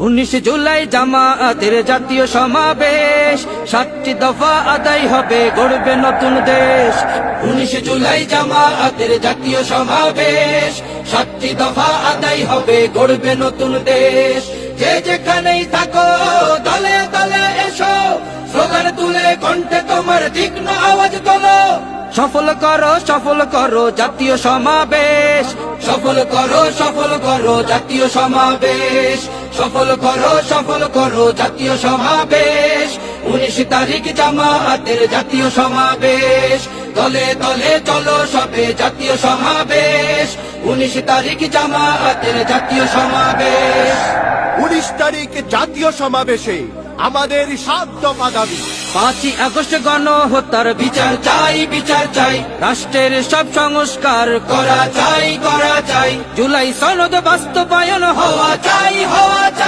উনিশ জুলাই জামায়াতের জাতীয় সমাবেশ। সাতটি দফা আদায় হবে, গড়বে নতুন দেশ। উনিশ জুলাই জামায়াতের জাতীয় সমাবেশ। সাতটি দফা আদায় হবে, গড়বে নতুন দেশ। যে যেখানেই থাকো, দলে দলে এসো। স্লোগান তুলে কণ্ঠে তোমার তীক্ষ্ণ আওয়াজ তোলো। সফল করো সফল করো জাতীয় সমাবেশ। সফল করো সফল করো জাতীয় সমাবেশ। সফল করো সফল করো জাতীয় সমাবেশ। উনিশ তারিখ জামাতের জাতীয় সমাবেশ। দলে দলে চলো সবে জাতীয় সমাবেশ। উনিশ তারিখ জামাতের জাতীয় সমাবেশ। উনিশ তারিখ জাতীয় সমাবেশে আমাদের সাত দফা দাবি। পাঁচই আগস্ট গণহত্যার বিচার চাই বিচার চাই। রাষ্ট্রের সব সংস্কার করা চাই করা চাই। জুলাই সনদ বাস্তবায়ন হওয়া চাই হওয়া চাই।